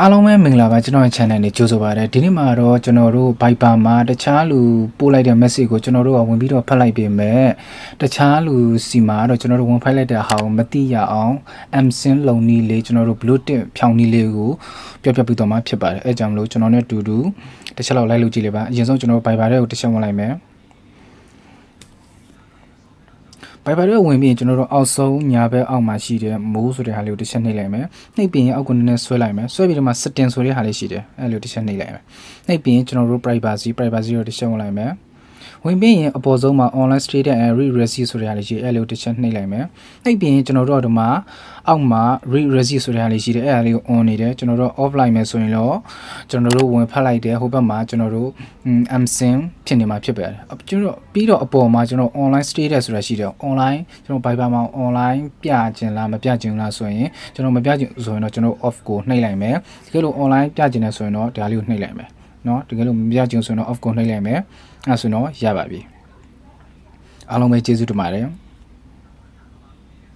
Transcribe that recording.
အားလုံးပဲမင်္ဂလာပါကျွန်တော်ရဲ့ channel နဲ့ကြိုဆိုပါရစေဒီနေ့မှာတော့ကျွန်တော်တို့ Viber မှာတခြားလူပို့လိုက်တဲ့ message ကိုကျွန်တော်တို့ကဝင်ပြီးတော့ဖတ်လိုက်ပေမဲ့တခြားလူစီမှာတော့ကျွန်တော်တို့ဝင်ဖတ်လိုက်တဲ့ဟာကိုမသိရအောင် MSIN လုံနီးလေးကျွန်တော်တို့ Bluetooth ဖြောင်းနီးလေးကိုပြောပြပြီးတော့မှဖြစ်ပါတယ်အဲကြောင့်မလို့ကျွန်တော်နဲ့အတူတူတစ်ချက်လောက်လိုက်လို့ကြည့်လိုက်ပါအရင်ဆုံးကျွန်တော်တို့ Viber တွေကိုတစ်ချက်ဝင်လိုက်မယ် ဘိုင်ဘယ်တော့ဝင်ပြီးရင်ကျွန်တော်တို့အောက်ဆုံးညာဘက်အောက်မှာရှိတဲ့မိုးဆိုတဲ့ဟာလေးကိုတစ်ချက်နှိပ်လိုက်မယ်နှိပ်ပြီးရင်အောက်ကနည်းနည်းဆွဲလိုက်မယ်ဆွဲပြီးတော့မှ setting ဆိုတဲ့ဟာလေးရှိတယ်အဲ့လိုတစ်ချက်နှိပ်လိုက်မယ်နှိပ်ပြီးရင်ကျွန်တော်တို့ privacy privacy ကိုတစ်ချက်ဝင်လိုက်မယ် ဝင်ပြီးရင်အပေါ်ဆုံးမှာ online state and re receipt ဆိုတဲ့ဟာလေးရှိတယ်အဲ့လိုတစ်ချက်နှိပ်လိုက်မယ်နှိပ်ပြီးရင်ကျွန်တော်တို့ကဒီမှာအောက်မှာ re receipt ဆိုတဲ့ဟာလေးရှိတယ်အဲ့ဒါလေးကို on နေတယ်ကျွန်တော်တို့ offline မယ်ဆိုရင်တော့ကျွန်တော်တို့ဝင်ဖတ်လိုက်တယ်ဟိုဘက်မှာကျွန်တော်တို့ MSIN ဖြစ်နေမှာဖြစ်ပါတယ်ကျွန်တော်ပြီးတော့အပေါ်မှာကျွန်တော် online status ဆိုတာရှိတယ် online ကျွန်တော် Viber မှာ online ပြကျင်လားမပြကျင်လားဆိုရင်ကျွန်တော်မပြကျင်ဆိုရင်တော့ကျွန်တော် off ကိုနှိပ်လိုက်မယ်တကယ်လို့ online ပြကျင်တယ်ဆိုရင်တော့ဒါလေးကိုနှိပ်လိုက်မယ် เนาะတကယ်လို့မပြကျင်ဆိုရင်တော့ off ကိုနှိပ်လိုက်မယ်အဲဆိုရင်တော့ရပါပြီအားလုံးပဲကျေးဇူးတင်ပါတယ်